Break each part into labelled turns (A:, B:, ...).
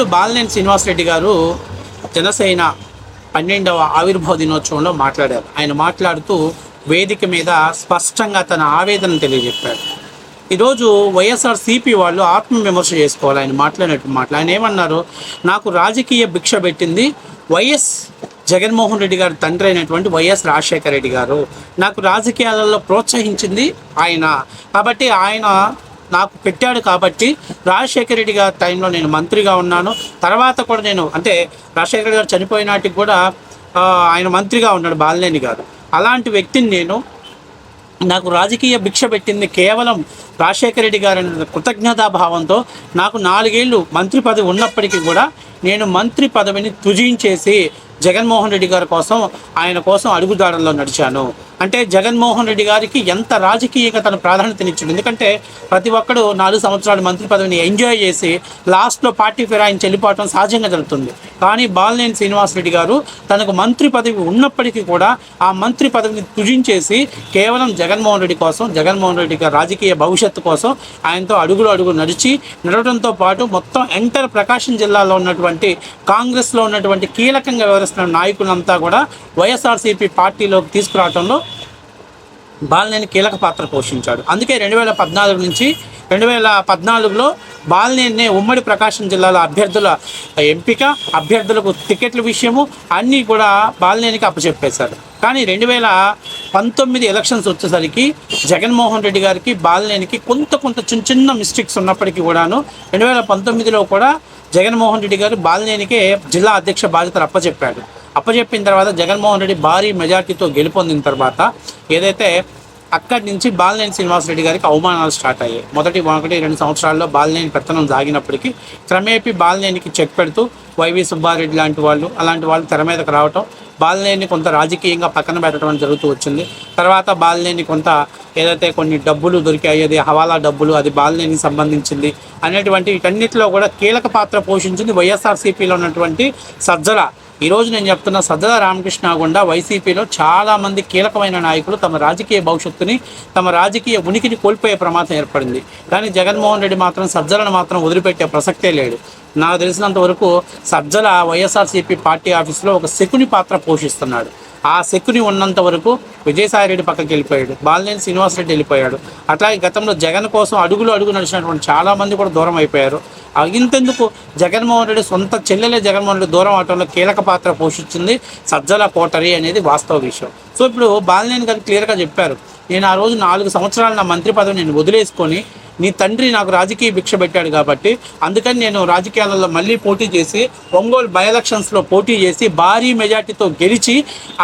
A: ఇప్పుడు బాలినేని శ్రీనివాసరెడ్డి గారు జనసేన పన్నెండవ ఆవిర్భావ దినోత్సవంలో మాట్లాడారు. ఆయన మాట్లాడుతూ వేదిక మీద స్పష్టంగా తన ఆవేదన తెలియజెప్పారు. ఈరోజు వైఎస్ఆర్ సిపి వాళ్ళు ఆత్మవిమర్శ చేసుకోవాలి. ఆయన మాట్లాడినట్టు మాటలు ఆయన ఏమన్నారు? నాకు రాజకీయ భిక్ష పెట్టింది వైఎస్ జగన్మోహన్ రెడ్డి గారు తండ్రి అయినటువంటి వైఎస్ రాజశేఖర రెడ్డి గారు. నాకు రాజకీయాలలో ప్రోత్సహించింది ఆయన. కాబట్టి ఆయన నాకు పెట్టాడు కాబట్టి రాజశేఖర రెడ్డి గారి టైంలో నేను మంత్రిగా ఉన్నాను. తర్వాత కూడా నేను అంటే రాజశేఖర రెడ్డి గారు చనిపోయినాటికి కూడా ఆయన మంత్రిగా ఉన్నాడు బాలినేని గారు. అలాంటి వ్యక్తిని నేను నాకు రాజకీయ భిక్ష పెట్టింది కేవలం రాజశేఖర రెడ్డి గారి కృతజ్ఞతాభావంతో నాకు నాలుగేళ్ళు మంత్రి పదవి ఉన్నప్పటికీ కూడా నేను మంత్రి పదవిని తుజించేసి జగన్మోహన్ రెడ్డి గారి కోసం ఆయన కోసం అడుగుదాడల్లో నడిచాను. అంటే జగన్మోహన్ రెడ్డి గారికి ఎంత రాజకీయంగా తన ప్రాధాన్యతనిచ్చింది ఎందుకంటే ప్రతి ఒక్కడు నాలుగు సంవత్సరాలు మంత్రి పదవిని ఎంజాయ్ చేసి లాస్ట్లో పార్టీ ఫిరాయించి వెళ్ళిపోవటం సహజంగా జరుగుతుంది. కానీ బాలినేని శ్రీనివాసరెడ్డి గారు తనకు మంత్రి పదవి ఉన్నప్పటికీ కూడా ఆ మంత్రి పదవిని తుజించేసి కేవలం జగన్మోహన్ రెడ్డి కోసం జగన్మోహన్ రెడ్డి గారి రాజకీయ భవిష్యత్తు కోసం ఆయనతో అడుగులు అడుగు నడిచి నడవడంతో పాటు మొత్తం ఎంటర్ ప్రకాశం జిల్లాలో ఉన్నటువంటి కాంగ్రెస్లో ఉన్నటువంటి కీలకంగా వ్యవహరిస్తున్న నాయకులంతా కూడా వైఎస్ఆర్సీపీ పార్టీలోకి తీసుకురావడంలో బాలినేని కీలక పాత్ర పోషించాడు. అందుకే రెండు వేల పద్నాలుగు నుంచి రెండు వేల పద్నాలుగులో బాలినేని ఉమ్మడి ప్రకాశం జిల్లాల అభ్యర్థుల ఎంపిక అభ్యర్థులకు టికెట్ల విషయము అన్నీ కూడా బాలినేనికి అప్పచెప్పేశారు కానీ రెండు వేల పంతొమ్మిది ఎలక్షన్స్ వచ్చేసరికి జగన్మోహన్ రెడ్డి గారికి బాలినేనికి కొంత కొంత చిన్న చిన్న మిస్టేక్స్ ఉన్నప్పటికీ కూడాను రెండు వేల పంతొమ్మిదిలో కూడా జగన్మోహన్ రెడ్డి గారు బాలినేనికే జిల్లా అధ్యక్ష బాధ్యతలు అప్పచెప్పాడు. అప్పచెప్పిన తర్వాత జగన్మోహన్ రెడ్డి భారీ మెజార్టీతో గెలుపొందిన తర్వాత ఏదైతే అక్కడి నుంచి బాలినేని శ్రీనివాసరెడ్డి గారికి అవమానాలు స్టార్ట్ అయ్యాయి. మొదటి ఒకటి రెండు సంవత్సరాల్లో బాలినేని పెత్తనం సాగినప్పటికీ క్రమేపీ బాలినేనికి చెక్ పెడుతూ వైవి సుబ్బారెడ్డి లాంటి వాళ్ళు అలాంటి వాళ్ళు తెర మీదకి రావటం బాలినేని కొంత రాజకీయంగా పక్కన పెట్టడం జరుగుతూ వచ్చింది. తర్వాత బాలినేని కొంత ఏదైతే కొన్ని డబ్బులు దొరికాయి అది హవాలా డబ్బులు అది బాలినేని సంబంధించింది అనేటువంటి వీటన్నిటిలో కూడా కీలక పాత్ర పోషించింది వైఎస్ఆర్సీపీలో ఉన్నటువంటి సజ్జల ఈ రోజు నేను చెప్తున్న సజ్జల రామకృష్ణ గుండా వైసీపీలో చాలామంది కీలకమైన నాయకులు తమ రాజకీయ భవిష్యత్తుని తమ రాజకీయ ఉనికిని కోల్పోయే ప్రమాదం ఏర్పడింది. కానీ జగన్మోహన్ రెడ్డి మాత్రం సజ్జలను మాత్రం వదిలిపెట్టే ప్రసక్తే లేడు నాకు తెలిసినంత వరకు సజ్జల వైఎస్ఆర్సీపీ పార్టీ ఆఫీసులో ఒక శకుని పాత్ర పోషిస్తున్నాడు. ఆ శకుని ఉన్నంత వరకు విజయసాయిరెడ్డి పక్కకి వెళ్ళిపోయాడు. బాలినేని శ్రీనివాసరెడ్డి వెళ్ళిపోయాడు. అట్లాగే గతంలో జగన్ కోసం అడుగులు అడుగు నడిచినటువంటి చాలామంది కూడా దూరం అయిపోయారు. ఇంతెందుకు జగన్మోహన్ రెడ్డి సొంత చెల్లెలే జగన్మోహన్ రెడ్డి దూరం అవటంలో కీలక పాత్ర పోషించింది సజ్జల కోటరీ అనేది వాస్తవ విషయం. సో ఇప్పుడు బాలినేని గారు క్లియర్గా చెప్పారు. నేను ఆ రోజు నాలుగు సంవత్సరాలు నా మంత్రి పదవి నేను వదిలేసుకొని నీ తండ్రి నాకు రాజకీయ భిక్ష పెట్టాడు కాబట్టి అందుకని నేను రాజకీయాలలో మళ్ళీ పోటీ చేసి ఒంగోలు బై ఎలక్షన్స్లో పోటీ చేసి భారీ మెజార్టీతో గెలిచి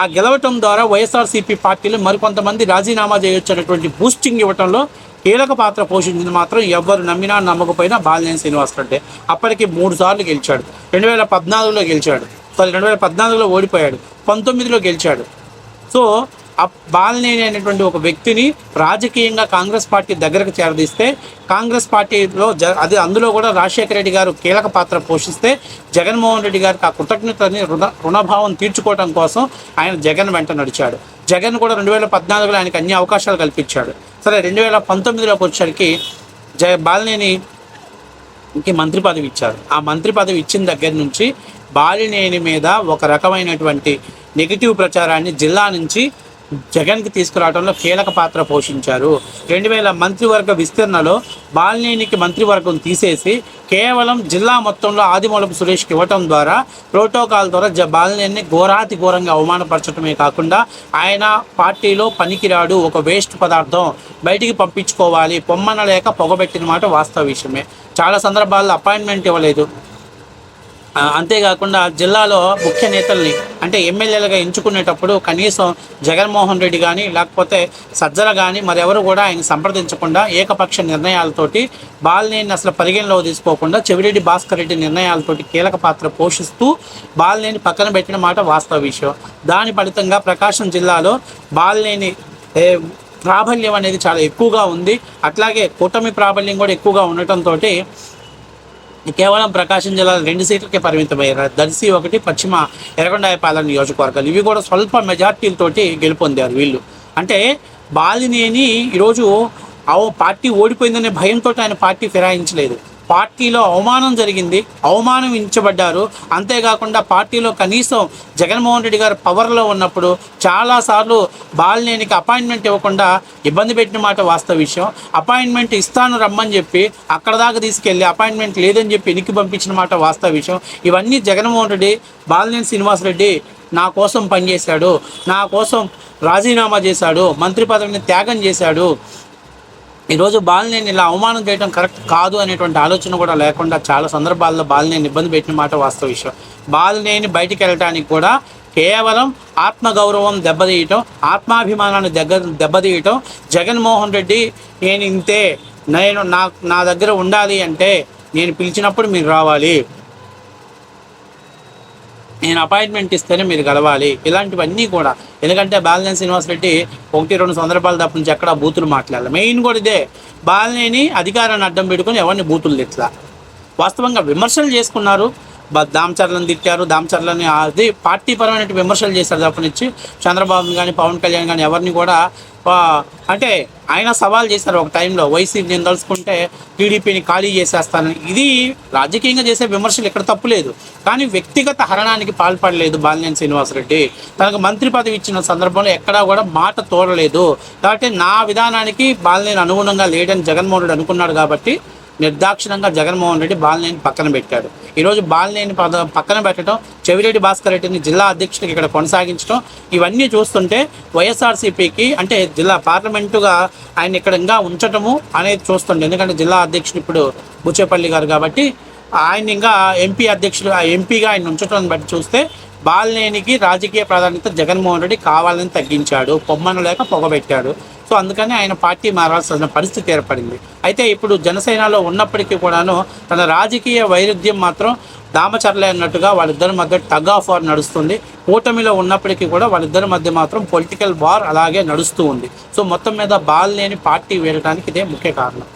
A: ఆ గెలవటం ద్వారా వైఎస్ఆర్సీపీ పార్టీలు మరికొంతమంది రాజీనామా చేయొచ్చు అనేటువంటి బూస్టింగ్ ఇవ్వటంలో కీలక పాత్ర పోషించింది మాత్రం ఎవ్వరు నమ్మినా నమ్మకపోయినా బాలినేని అంటే అప్పటికి మూడు సార్లు గెలిచాడు. రెండు వేల పద్నాలుగులో గెలిచాడు. సారీ రెండు వేల పద్నాలుగులో ఓడిపోయాడు. పంతొమ్మిదిలో గెలిచాడు. సో బాలనేని అనేటువంటి ఒక వ్యక్తిని రాజకీయంగా కాంగ్రెస్ పార్టీ దగ్గరకు చేరదీస్తే కాంగ్రెస్ పార్టీలో జ అది అందులో కూడా రాజశేఖర రెడ్డి గారు కీలక పాత్ర పోషిస్తే జగన్మోహన్ రెడ్డి గారికి ఆ కృతజ్ఞతని రుణ రుణభావం తీర్చుకోవడం కోసం ఆయన జగన్ వెంట నడిచాడు. జగన్ కూడా రెండు వేల పద్నాలుగులో ఆయనకు అన్ని అవకాశాలు కల్పించాడు. సరే రెండు వేల పంతొమ్మిదిలోకి వచ్చేసరికి జ బాలినేని కి మంత్రి పదవి ఇచ్చారు. ఆ మంత్రి పదవి ఇచ్చిన దగ్గర నుంచి బాలినేని మీద ఒక రకమైనటువంటి నెగిటివ్ ప్రచారాన్ని జిల్లా నుంచి జగన్కి తీసుకురావడంలో కీలక పాత్ర పోషించారు. రెండు వేల మంత్రివర్గ విస్తరణలో బాలినేనికి మంత్రివర్గం తీసేసి కేవలం జిల్లా మొత్తంలో ఆదిమూలపు సురేష్కి ఇవ్వటం ద్వారా ప్రోటోకాల్ ద్వారా జ బాలినేని ఘోరాతి ఘోరంగా అవమానపరచడమే కాకుండా ఆయన పార్టీలో పనికిరాడు ఒక వేస్ట్ పదార్థం బయటికి పంపించుకోవాలి పొమ్మన లేక పొగబెట్టిన మాట వాస్తవ విషయమే. చాలా సందర్భాల్లో అపాయింట్మెంట్ ఇవ్వలేదు. అంతేకాకుండా జిల్లాలో ముఖ్య నేతల్ని అంటే ఎమ్మెల్యేలుగా ఎంచుకునేటప్పుడు కనీసం జగన్మోహన్ రెడ్డి కానీ లేకపోతే సజ్జల కానీ మరెవరు కూడా ఆయన సంప్రదించకుండా ఏకపక్ష నిర్ణయాలతోటి బాలినేని అసలు పరిగణలో తీసుకోకుండా చెవిరెడ్డి భాస్కర్ రెడ్డి నిర్ణయాలతోటి కీలక పాత్ర పోషిస్తూ బాలినేని పక్కన పెట్టిన మాట వాస్తవ విషయం. దాని ఫలితంగా ప్రకాశం జిల్లాలో బాలినేని ప్రాబల్యం అనేది చాలా ఎక్కువగా ఉంది. అట్లాగే కూటమి ప్రాబల్యం కూడా ఎక్కువగా ఉండటంతో కేవలం ప్రకాశం జిల్లాలో రెండు సీట్లకే పరిమితమయ్యారు. దర్శి ఒకటి పశ్చిమ ఎర్రగొండాయపాలెం నియోజకవర్గాలు. ఇవి కూడా స్వల్ప మెజార్టీలతోటి గెలుపొందారు వీళ్ళు. అంటే బాలినేని ఈరోజు ఆ పార్టీ ఓడిపోయిందనే భయంతో ఆయన పార్టీ ఫిరాయించలేదు. పార్టీలో అవమానం జరిగింది అవమానం అంతేకాకుండా పార్టీలో కనీసం జగన్మోహన్ రెడ్డి గారు పవర్లో ఉన్నప్పుడు చాలాసార్లు బాలినేనికి అపాయింట్మెంట్ ఇవ్వకుండా ఇబ్బంది పెట్టిన మాట వాస్తవ విషయం. అపాయింట్మెంట్ ఇస్తాను రమ్మని చెప్పి అక్కడ దాకా తీసుకెళ్ళి అపాయింట్మెంట్ లేదని చెప్పి ఎనికి పంపించిన మాట వాస్తవ విషయం. ఇవన్నీ జగన్మోహన్ రెడ్డి బాలినేని శ్రీనివాసరెడ్డి నా కోసం పనిచేశాడు నా కోసం రాజీనామా చేశాడు మంత్రి పదవిని త్యాగం చేశాడు. ఈరోజు బాలినేని ఇలా అవమానం చేయడం కరెక్ట్ కాదు అనేటువంటి ఆలోచన కూడా లేకుండా చాలా సందర్భాల్లో బాలినేని ఇబ్బంది పెట్టిన మాట వాస్తవ విషయం. బాలినేని బయటికి వెళ్ళటానికి కూడా కేవలం ఆత్మగౌరవం దెబ్బతీయటం ఆత్మాభిమానాన్ని దగ్గర దెబ్బతీయటం జగన్మోహన్ రెడ్డి నేను ఇంతే నేను నా నా దగ్గర ఉండాలి అంటే నేను పిలిచినప్పుడు మీరు రావాలి. నేను అపాయింట్మెంట్ ఇస్తేనే మీరు కలవాలి. ఇలాంటివన్నీ కూడా. ఎందుకంటే బాలినేని శ్రీనివాసరెడ్డి ఒకటి రెండు సందర్భాలు తప్ప నుంచి ఎక్కడ బూతులు మాట్లాడాలి. మెయిన్ కూడా ఇదే. బాలినేని అధికారాన్ని అడ్డం పెట్టుకొని ఎవరిని బూతులు తిట్లా వాస్తవంగా విమర్శలు చేసుకున్నారు. దామచర్లను తిట్టారు. దామచర్లని అది పార్టీ పరమైనటువంటి విమర్శలు చేశారు తప్పనిచ్చి చంద్రబాబు కానీ పవన్ కళ్యాణ్ కానీ ఎవరిని కూడా అంటే ఆయన సవాల్ చేశారు ఒక టైంలో. వైసీపీ నేను తలుచుకుంటే టీడీపీని ఖాళీ చేసేస్తానని. ఇది రాజకీయంగా చేసే విమర్శలు ఇక్కడ తప్పులేదు కానీ వ్యక్తిగత హరణానికి పాల్పడలేదు బాలినేని శ్రీనివాసరెడ్డి. తనకు మంత్రి పదవి ఇచ్చిన సందర్భంలో ఎక్కడా కూడా మాట తోడలేదు. కాబట్టి నా విధానానికి బాలినేని అనుగుణంగా లేడని జగన్మోహన్ రెడ్డి అనుకున్నాడు కాబట్టి నిర్దాక్షిణంగా జగన్మోహన్ రెడ్డి బాలినేని పక్కన పెట్టాడు. ఈరోజు బాలినేని పద పక్కన పెట్టడం చెవిరెడ్డి భాస్కర్ రెడ్డిని జిల్లా అధ్యక్షుడికి ఇక్కడ కొనసాగించడం ఇవన్నీ చూస్తుంటే వైఎస్ఆర్సీపీకి అంటే జిల్లా పార్లమెంటుగా ఆయన ఇక్కడ ఇంకా ఉంచటము అనేది చూస్తుండే. ఎందుకంటే జిల్లా అధ్యక్షుడు ఇప్పుడు బుచ్చేపల్లి గారు కాబట్టి ఆయన ఇంకా ఎంపీ అధ్యక్షుడు ఆ ఎంపీగా ఆయన ఉంచడం బట్టి చూస్తే బాలినేనికి రాజకీయ ప్రాధాన్యత జగన్మోహన్ రెడ్డి కావాలని తగ్గించాడు పొమ్మను లేక పొగబెట్టాడు. సో అందుకని ఆయన పార్టీ మారాల్సిన పరిస్థితి ఏర్పడింది. అయితే ఇప్పుడు జనసేనలో ఉన్నప్పటికీ కూడాను తన రాజకీయ వైరుధ్యం మాత్రం దామచర్లే అన్నట్టుగా వాళ్ళిద్దరి మధ్య టగ్ ఆఫ్ వార్ నడుస్తుంది. కూటమిలో ఉన్నప్పటికీ కూడా వాళ్ళిద్దరి మధ్య మాత్రం పొలిటికల్ వార్ అలాగే నడుస్తూ ఉంది. సో మొత్తం మీద బాల్ లేని పార్టీ వేయడానికి ఇదే ముఖ్య కారణం.